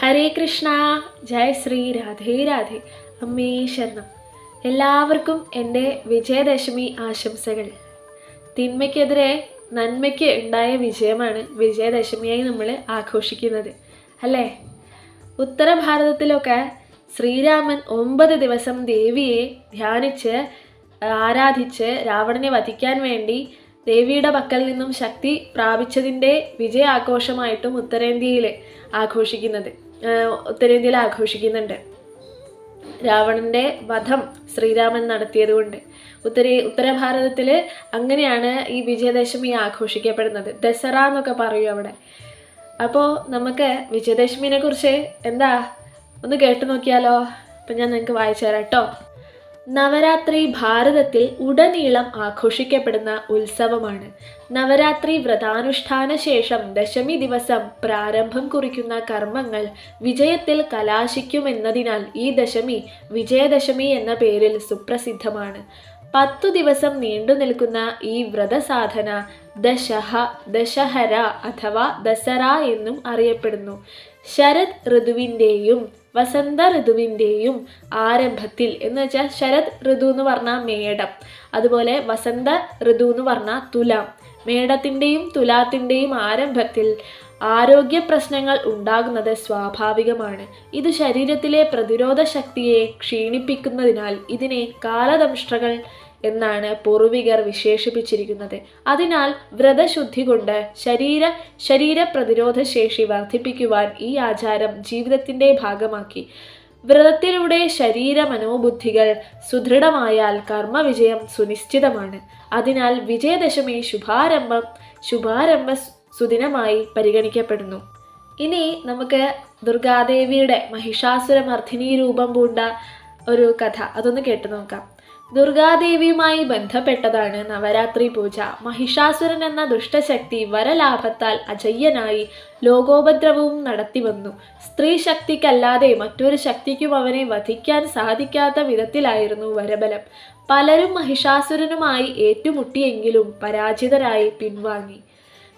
ഹരേ കൃഷ്ണ. ജയ ശ്രീ രാധേ രാധേ. അമ്മേ ശരണം. എല്ലാവർക്കും എന്റെ വിജയദശമി ആശംസകൾ. തിന്മയ്ക്കെതിരെ നന്മയ്ക്ക് ഉണ്ടായ വിജയമാണ് വിജയദശമിയായി നമ്മൾ ആഘോഷിക്കുന്നത്. അല്ലേ? ഉത്തര ഭാരതത്തിലൊക്കെ ശ്രീരാമൻ ഒമ്പത് ദിവസം ദേവിയെ ധ്യാനിച്ച് ആരാധിച്ച് രാവണനെ വധിക്കാൻ വേണ്ടി ദേവിയുടെ പക്കൽ നിന്നും ശക്തി പ്രാപിച്ചതിന്റെ വിജയാഘോഷമായിട്ടും ഉത്തരേന്ത്യയിൽ ആഘോഷിക്കുന്നത്. ഉത്തരേന്ത്യയിൽ ആഘോഷിക്കുന്നുണ്ട്. രാവണന്റെ വധം ശ്രീരാമൻ നടത്തിയതുകൊണ്ട് ഉത്തരേ ഉത്തരഭാരതത്തിൽ അങ്ങനെയാണ് ഈ വിജയദശമി ആഘോഷിക്കപ്പെടുന്നത്. ദസറ എന്നൊക്കെ പറയും അവിടെ. അപ്പോൾ നമുക്ക് വിജയദശമിനെ കുറിച്ച് എന്താ? ഒന്ന് കേട്ടു നോക്കിയാലോ? അപ്പം ഞാൻ നിങ്ങൾക്ക് വായിച്ചു തരാം കേട്ടോ നവരാത്രി ഭാരതത്തിൽ ഉടനീളം ആഘോഷിക്കപ്പെടുന്ന ഉത്സവമാണ്. നവരാത്രി വ്രതാനുഷ്ഠാന ശേഷം ദശമി ദിവസം പ്രാരംഭം കുറിക്കുന്ന കർമ്മങ്ങൾ വിജയത്തിൽ കലാശിക്കുമെന്നതിനാൽ ഈ ദശമി വിജയദശമി എന്ന പേരിൽ സുപ്രസിദ്ധമാണ്. പത്തു ദിവസം നീണ്ടു നിൽക്കുന്ന ഈ വ്രതസാധന ദശഹ ദശഹര അഥവാ ദസറ എന്നും അറിയപ്പെടുന്നു. ശരത് ഋതുവിന്റെയും വസന്ത ഋതുവിന്റെയും ആരംഭത്തിൽ എന്ന് വെച്ചാൽ ശരത് ഋതു എന്ന് പറഞ്ഞാൽ മേടം. അതുപോലെ വസന്ത ഋതു എന്ന് പറഞ്ഞാൽ തുലാം. മേടത്തിന്റെയും തുലാത്തിന്റെയും ആരംഭത്തിൽ ആരോഗ്യ പ്രശ്നങ്ങൾ ഉണ്ടാകുന്നത് സ്വാഭാവികമാണ്. ഇത് ശരീരത്തിലെ പ്രതിരോധ ശക്തിയെ ക്ഷീണിപ്പിക്കുന്നതിനാൽ ഇതിനെ കാലദംഷ്ട്രകൾ എന്നാണ് പൂർവികർ വിശേഷിപ്പിച്ചിരിക്കുന്നത്. അതിനാൽ വ്രതശുദ്ധി കൊണ്ട് ശരീര ശരീര പ്രതിരോധ ശേഷി വർദ്ധിപ്പിക്കുവാൻ ഈ ആചാരം ജീവിതത്തിന്റെ ഭാഗമാക്കി. വ്രതത്തിലൂടെ ശരീര മനോബുദ്ധികൾ സുദൃഢമായാൽ കർമ്മവിജയം സുനിശ്ചിതമാണ്. അതിനാൽ വിജയദശമി ശുഭാരംഭം ശുഭാരംഭ സുദിനമായി പരിഗണിക്കപ്പെടുന്നു. ഇനി നമുക്ക് ദുർഗാദേവിയുടെ മഹിഷാസുരമർദ്ദിനി രൂപം പൂണ്ട ഒരു കഥ. അതൊന്ന് കേട്ടു നോക്കാം. ദുർഗാദേവിയുമായി ബന്ധപ്പെട്ടതാണ് നവരാത്രി പൂജ. മഹിഷാസുരൻ എന്ന ദുഷ്ടശക്തി വരലാഭത്താൽ അജയ്യനായി ലോകോപദ്രവവും നടത്തി വന്നു. സ്ത്രീ ശക്തിക്കല്ലാതെ മറ്റൊരു ശക്തിക്കും അവനെ വധിക്കാൻ സാധിക്കാത്ത വിധത്തിലായിരുന്നു വരബലം. പലരും മഹിഷാസുരനുമായി ഏറ്റുമുട്ടിയെങ്കിലും പരാജിതരായി പിൻവാങ്ങി.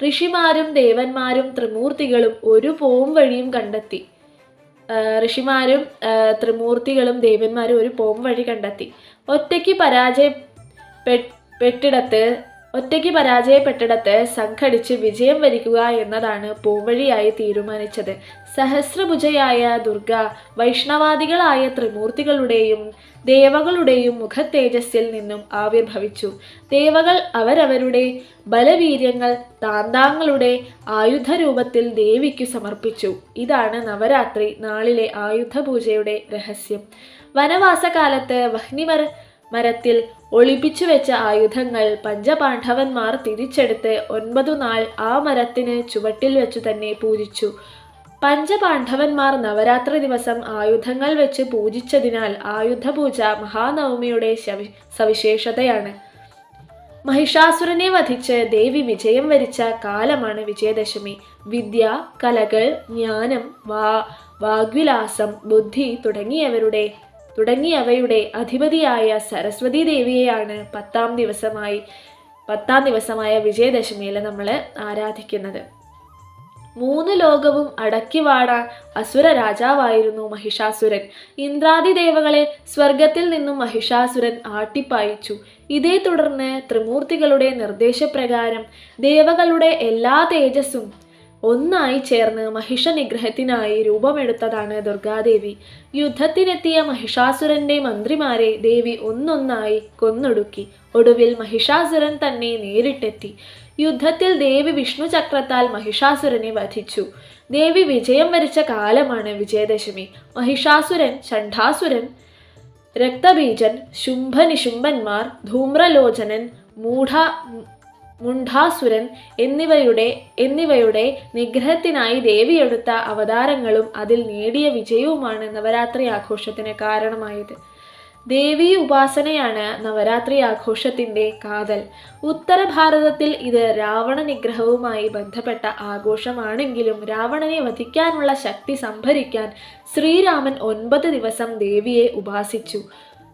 ഋഷിമാരും ദേവന്മാരും ത്രിമൂർത്തികളും ഒരു പോം വഴിയും കണ്ടെത്തി. ഋഷിമാരും ത്രിമൂർത്തികളും ദേവന്മാരും ഒരു പോം വഴി കണ്ടെത്തി. ഒറ്റയ്ക്ക് പരാജയ പെ- പെട്ടിടത്ത് ഒറ്റയ്ക്ക് പരാജയപ്പെട്ടിടത്ത് സംഘടിച്ച് വിജയം വരിക്കുക എന്നതാണ് പോംവഴിയായി തീരുമാനിച്ചത്. സഹസ്രഭുജയായ ദുർഗ വൈഷ്ണവാദികളായ ത്രിമൂർത്തികളുടെയും ദേവകളുടെയും മുഖത്തേജസ്സിൽ നിന്നും ആവിർഭവിച്ചു. ദേവകൾ അവരവരുടെ ബലവീര്യങ്ങൾ താന്താങ്ങളുടെ ആയുധരൂപത്തിൽ ദേവിക്കു സമർപ്പിച്ചു. ഇതാണ് നവരാത്രി നാളിലെ ആയുധപൂജയുടെ രഹസ്യം. വനവാസകാലത്ത് വഹ്നിമര മരത്തിൽ ഒളിപ്പിച്ചു വെച്ച ആയുധങ്ങൾ പഞ്ചപാണ്ഡവന്മാർ തിരിച്ചെടുത്ത് ഒൻപതു നാൾ ആ മരത്തിന് ചുവട്ടിൽ വെച്ചു തന്നെ പൂജിച്ചു. പഞ്ചപാണ്ഡവന്മാർ നവരാത്രി ദിവസം ആയുധങ്ങൾ വെച്ച് പൂജിച്ചതിനാൽ ആയുധപൂജ മഹാനവമിയുടെ സവിശേഷതയാണ്. മഹിഷാസുരനെ വധിച്ച് ദേവി വിജയം വരിച്ച കാലമാണ് വിജയദശമി. വിദ്യ കലകൾ ജ്ഞാനം വാ വാഗ്വിലാസം ബുദ്ധി തുടങ്ങിയവരുടെ തുടങ്ങിയവയുടെ അധിപതിയായ സരസ്വതി ദേവിയെയാണ് പത്താം ദിവസമായി പത്താം ദിവസമായ വിജയദശമിയിൽ നമ്മൾ ആരാധിക്കുന്നത്. മൂന്ന് ലോകവും അടക്കി വാടാൻ അസുര രാജാവായിരുന്നു മഹിഷാസുരൻ. ഇന്ദ്രാദി ദേവകളെ സ്വർഗത്തിൽ നിന്നും മഹിഷാസുരൻ ആട്ടിപ്പായിച്ചു. ഇതേ തുടർന്ന് ത്രിമൂർത്തികളുടെ നിർദ്ദേശപ്രകാരം ദേവകളുടെ എല്ലാ തേജസ്സും ഒന്നായി ചേർന്ന് മഹിഷനിഗ്രഹത്തിനായി രൂപമെടുത്തതാണ് ദുർഗാദേവി. യുദ്ധത്തിനെത്തിയ മഹിഷാസുരന്റെ മന്ത്രിമാരെ ദേവി ഒന്നൊന്നായി കൊന്നൊടുക്കി. ഒടുവിൽ മഹിഷാസുരൻ തന്നെ നേരിട്ടെത്തി. യുദ്ധത്തിൽ ദേവി വിഷ്ണു ചക്രത്താൽ മഹിഷാസുരനെ വധിച്ചു. ദേവി വിജയം വരിച്ച കാലമാണ് വിജയദശമി. മഹിഷാസുരൻ ഷണ്ഠാസുരൻ രക്തബീജൻ ശുംഭനിശുംഭന്മാർ ധൂമ്രലോചനൻ മൂഢ മുണ്ഡാസുരൻ എന്നിവയുടെ എന്നിവയുടെ നിഗ്രഹത്തിനായി ദേവിയെടുത്ത അവതാരങ്ങളും അതിൽ നേടിയ വിജയവുമാണ് നവരാത്രി ആഘോഷത്തിന് കാരണമായത്. ദേവി ഉപാസനയാണ് നവരാത്രി ആഘോഷത്തിന്റെ കാതൽ. ഉത്തര ഭാരതത്തിൽ ഇത് രാവണ നിഗ്രഹവുമായി ബന്ധപ്പെട്ട ആഘോഷമാണെങ്കിലും രാവണനെ വധിക്കാനുള്ള ശക്തി സംഭരിക്കാൻ ശ്രീരാമൻ ഒൻപത് ദിവസം ദേവിയെ ഉപാസിച്ചു.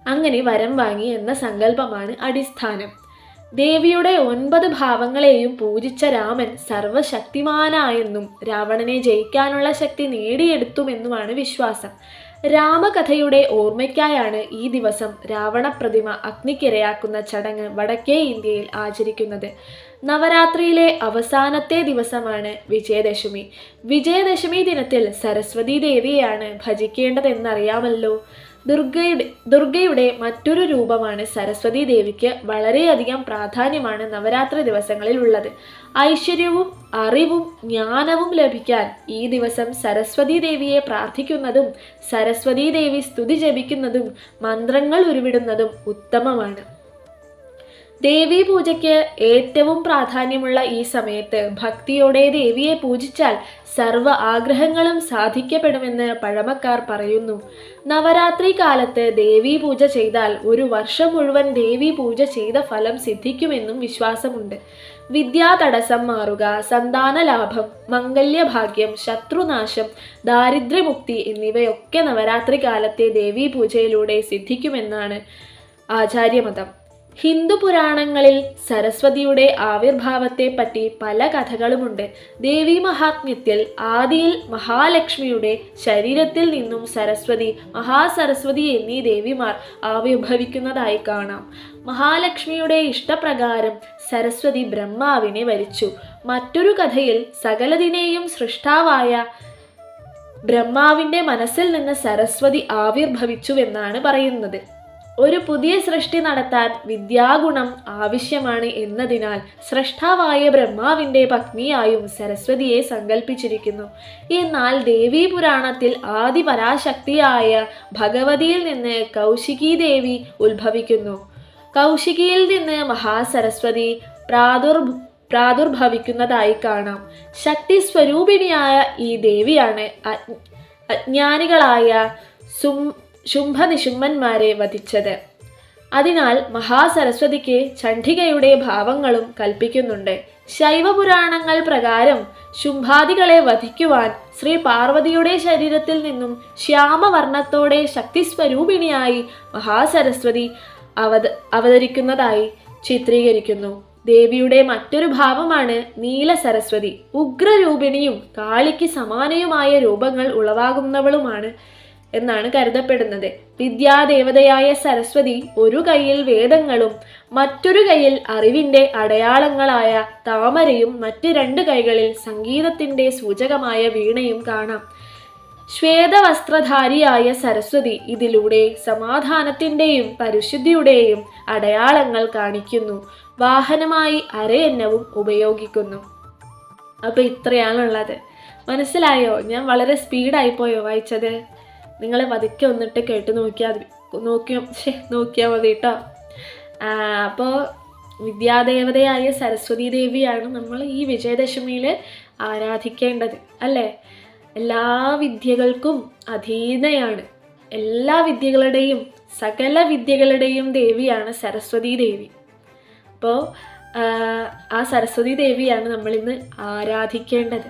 അങ്ങനെ വരം വാങ്ങി എന്ന സങ്കല്പമാണ് അടിസ്ഥാനം. ദേവിയുടെ ഒൻപത് ഭാവങ്ങളെയും പൂജിച്ച രാമൻ സർവശക്തിമാനായെന്നും രാവണനെ ജയിക്കാനുള്ള ശക്തി നേടിയെടുത്തുമെന്നുമാണ് വിശ്വാസം. രാമകഥയുടെ ഓർമ്മയ്ക്കായാണ് ഈ ദിവസം രാവണ പ്രതിമ അഗ്നിക്കിരയാക്കുന്ന ചടങ്ങ് വടക്കേ ഇന്ത്യയിൽ ആചരിക്കുന്നത്. നവരാത്രിയിലെ അവസാനത്തെ ദിവസമാണ് വിജയദശമി. വിജയദശമി ദിനത്തിൽ സരസ്വതി ദേവിയെയാണ് ഭജിക്കേണ്ടതെന്നറിയാമല്ലോ. ദുർഗയുടെ ദുർഗയുടെ മറ്റൊരു രൂപമാണ് സരസ്വതി ദേവിക്ക് വളരെയധികം പ്രാധാന്യമാണ് നവരാത്രി ദിവസങ്ങളിൽ ഉള്ളത്. ഐശ്വര്യവും അറിവും ജ്ഞാനവും ലഭിക്കാൻ ഈ ദിവസം സരസ്വതി ദേവിയെ പ്രാർത്ഥിക്കുന്നതും സരസ്വതി ദേവി സ്തുതി ജപിക്കുന്നതും മന്ത്രങ്ങൾ ഉരുവിടുന്നതും ഉത്തമമാണ്. ദേവീ പൂജയ്ക്ക് ഏറ്റവും പ്രാധാന്യമുള്ള ഈ സമയത്ത് ഭക്തിയോടെ ദേവിയെ പൂജിച്ചാൽ സർവ ആഗ്രഹങ്ങളും സാധിക്കപ്പെടുമെന്ന് പഴമക്കാർ പറയുന്നു. നവരാത്രി കാലത്ത് ദേവീ പൂജ ചെയ്താൽ ഒരു വർഷം മുഴുവൻ ദേവീ പൂജ ചെയ്ത ഫലം സിദ്ധിക്കുമെന്നും വിശ്വാസമുണ്ട്. വിദ്യാ തടസ്സം മാറുക സന്താന ലാഭം മംഗല്യഭാഗ്യം ശത്രുനാശം ദാരിദ്ര്യമുക്തി എന്നിവയൊക്കെ നവരാത്രി കാലത്തെ ദേവീ പൂജയിലൂടെ സിദ്ധിക്കുമെന്നാണ് ആചാര്യമതം. ഹിന്ദു പുരാണങ്ങളിൽ സരസ്വതിയുടെ ആവിർഭാവത്തെപ്പറ്റി പല കഥകളുമുണ്ട്. ദേവി മഹാത്മ്യത്തിൽ ആദിയിൽ മഹാലക്ഷ്മിയുടെ ശരീരത്തിൽ നിന്നും സരസ്വതി മഹാസരസ്വതി എന്നീ ദേവിമാർ ആവിർഭവിക്കുന്നതായി കാണാം. മഹാലക്ഷ്മിയുടെ ഇഷ്ടപ്രകാരം സരസ്വതി ബ്രഹ്മാവിനെ വരിച്ചു. മറ്റൊരു കഥയിൽ സകലതിനെയും സൃഷ്ടാവായ ബ്രഹ്മാവിന്റെ മനസ്സിൽ നിന്ന് സരസ്വതി ആവിർഭവിച്ചുവെന്നാണ് പറയുന്നത്. ഒരു പുതിയ സൃഷ്ടി നടത്താൻ വിദ്യാഗുണം ആവശ്യമാണ് എന്നതിനാൽ സൃഷ്ടാവായ ബ്രഹ്മാവിന്റെ പത്നിയായും സരസ്വതിയെ സങ്കല്പിച്ചിരിക്കുന്നു എന്നാൽ ദേവീ പുരാണത്തിൽ ആദി പരാശക്തിയായ ഭഗവതിയിൽ നിന്ന് കൗശികി ദേവി ഉത്ഭവിക്കുന്നു. കൗശികിയിൽ നിന്ന് മഹാസരസ്വതി പ്രാദുർ പ്രാദുർഭവിക്കുന്നതായി കാണാം. ശക്തി സ്വരൂപിണിയായ ഈ ദേവിയാണ് അജ്ഞാനികളായ സും ശുംഭനിശുംഭന്മാരെ വധിച്ചത്. അതിനാൽ മഹാസരസ്വതിക്ക് ചണ്ഡികയുടെ ഭാവങ്ങളും കൽപ്പിക്കുന്നുണ്ട്. ശൈവപുരാണങ്ങൾ പ്രകാരം ശുംഭാദികളെ വധിക്കുവാൻ ശ്രീ പാർവതിയുടെ ശരീരത്തിൽ നിന്നും ശ്യാമവർണത്തോടെ ശക്തിസ്വരൂപിണിയായി മഹാസരസ്വതി അവത അവതരിക്കുന്നതായി ചിത്രീകരിക്കുന്നു. ദേവിയുടെ മറ്റൊരു ഭാവമാണ് നീല സരസ്വതി ഉഗ്രരൂപിണിയും കാളിക്ക് സമാനയുമായ രൂപങ്ങൾ ഉളവാകുന്നവളുമാണ് എന്നാണ് കരുതപ്പെടുന്നത്. വിദ്യാദേവതയായ സരസ്വതി ഒരു കൈയിൽ വേദങ്ങളും മറ്റൊരു കൈയിൽ അറിവിന്റെ അടയാളങ്ങളായ താമരയും മറ്റ് രണ്ട് കൈകളിൽ സംഗീതത്തിന്റെ സൂചകമായ വീണയും കാണാം. ശ്വേതവസ്ത്രധാരിയായ സരസ്വതി ഇതിലൂടെ സമാധാനത്തിന്റെയും പരിശുദ്ധിയുടെയും അടയാളങ്ങൾ കാണിക്കുന്നു. വാഹനമായി അരയന്നവും ഉപയോഗിക്കുന്നു. അപ്പോൾ ഇത്രയാണുള്ളത്. മനസ്സിലായോ? ഞാൻ വളരെ സ്പീഡായി പോയോ വായിച്ചത്? നിങ്ങൾ പതുക്കെ ഒന്നിട്ട് കേട്ട് നോക്കിയാൽ നോക്കിയോ ശേ നോക്കിയാൽ മതി കേട്ടോ അപ്പോൾ വിദ്യാദേവതയായ സരസ്വതി ദേവിയാണ് നമ്മൾ ഈ വിജയദശമിയിൽ ആരാധിക്കേണ്ടത് അല്ലേ? എല്ലാ വിദ്യകൾക്കും അധീനയാണ്. എല്ലാ വിദ്യകളുടെയും സകല വിദ്യകളുടെയും ദേവിയാണ് സരസ്വതി ദേവി. അപ്പോൾ ആ സരസ്വതി ദേവിയാണ് നമ്മളിന്ന് ആരാധിക്കേണ്ടത്.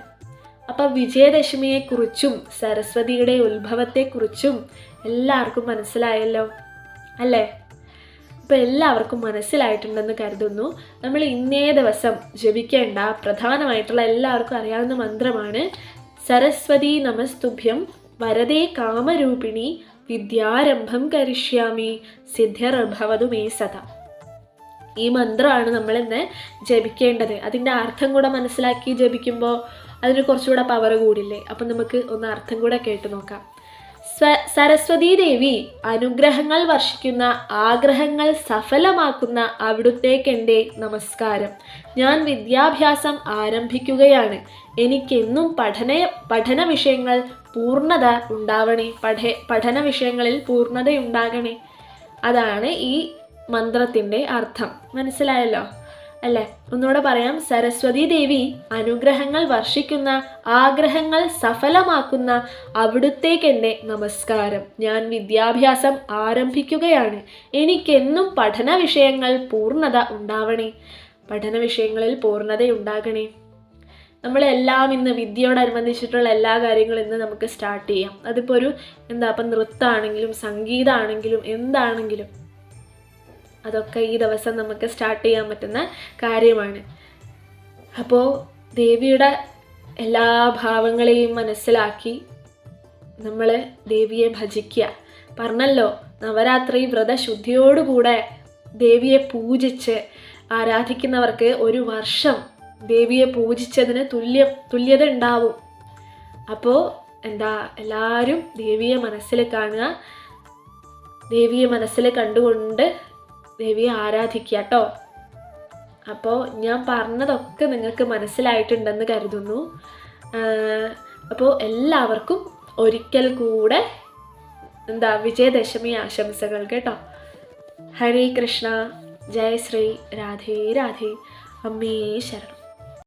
അപ്പോൾ വിജയദശമിയെക്കുറിച്ചും സരസ്വതിയുടെ ഉത്ഭവത്തെക്കുറിച്ചും എല്ലാവർക്കും മനസ്സിലായല്ലോ? അല്ലേ? ഇപ്പോൾ എല്ലാവർക്കും മനസ്സിലായിട്ടുണ്ടെന്ന് കരുതുന്നു. നമ്മൾ ഇന്നേ ദിവസം ജപിക്കേണ്ട പ്രധാനമായിട്ടുള്ള എല്ലാവർക്കും അറിയാവുന്ന മന്ത്രമാണ് സരസ്വതി നമസ്തുഭ്യം വരദേ കാമരൂപിണി വിദ്യാരംഭം കരിഷ്യാമി സിദ്ധ്യർഭവതു മേ സത ഈ മന്ത്രമാണ് നമ്മളിന്ന് ജപിക്കേണ്ടത്. അതിന്റെ അർത്ഥം കൂടെ മനസ്സിലാക്കി ജപിക്കുമ്പോൾ അതിന് കുറച്ചുകൂടെ പവർ കൂടില്ലേ? അപ്പം നമുക്ക് ഒന്ന് അർത്ഥം കൂടെ കേട്ട് നോക്കാം. സ്വ സരസ്വതീ ദേവി അനുഗ്രഹങ്ങൾ വർഷിക്കുന്ന ആഗ്രഹങ്ങൾ സഫലമാക്കുന്ന അവിടുത്തേക്കെന്റെ നമസ്കാരം. ഞാൻ വിദ്യാഭ്യാസം ആരംഭിക്കുകയാണ്. എനിക്കെന്നും പഠന പഠന വിഷയങ്ങൾ പൂർണത ഉണ്ടാവണേ. പഠ പഠന വിഷയങ്ങളിൽ പൂർണതയുണ്ടാകണേ. അതാണ് ഈ മന്ത്രത്തിന്റെ അർത്ഥം. മനസ്സിലായല്ലോ? അല്ലേ? ഒന്നുകൂടെ പറയാം. സരസ്വതി ദേവി അനുഗ്രഹങ്ങൾ വർഷിക്കുന്ന ആഗ്രഹങ്ങൾ സഫലമാക്കുന്ന അവിടുത്തേക്ക് എന്റെ നമസ്കാരം. ഞാൻ വിദ്യാഭ്യാസം ആരംഭിക്കുകയാണ്. എനിക്കെന്നും പഠന വിഷയങ്ങൾ പൂർണത ഉണ്ടാവണേ. പഠന വിഷയങ്ങളിൽ പൂർണത ഉണ്ടാകണേ. നമ്മളെല്ലാം ഇന്ന് വിദ്യയോടനുബന്ധിച്ചിട്ടുള്ള എല്ലാ കാര്യങ്ങളും ഇന്ന് നമുക്ക് സ്റ്റാർട്ട് ചെയ്യാം. അതിപ്പോൾ ഒരു എന്താ ഇപ്പം നൃത്തമാണെങ്കിലും സംഗീതമാണെങ്കിലും എന്താണെങ്കിലും അതൊക്കെ ഈ ദിവസം നമുക്ക് സ്റ്റാർട്ട് ചെയ്യാൻ പറ്റുന്ന കാര്യമാണ്. അപ്പോൾ ദേവിയുടെ എല്ലാ ഭാവങ്ങളെയും മനസ്സിലാക്കി നമ്മൾ ദേവിയെ ഭജിക്കുക. പറഞ്ഞല്ലോ നവരാത്രി വ്രതശുദ്ധിയോടുകൂടെ ദേവിയെ പൂജിച്ച് ആരാധിക്കുന്നവർക്ക് ഒരു വർഷം ദേവിയെ പൂജിച്ചതിന് തുല്യ തുല്യത ഉണ്ടാവും. അപ്പോൾ എന്താ എല്ലാവരും ദേവിയെ മനസ്സിൽ കാണുക. ദേവിയെ മനസ്സിൽ കണ്ടുകൊണ്ട് ദേവിയെ ആരാധിക്കുക കേട്ടോ അപ്പോൾ ഞാൻ പറഞ്ഞതൊക്കെ നിങ്ങൾക്ക് മനസ്സിലായിട്ടുണ്ടെന്ന് കരുതുന്നു. അപ്പോൾ എല്ലാവർക്കും ഒരിക്കൽ കൂടെ എന്താ വിജയദശമി ആശംസകൾ കേട്ടോ. ഹരേ കൃഷ്ണ. ജയ ശ്രീ രാധേ രാധേ. അമ്മേ ശരണം.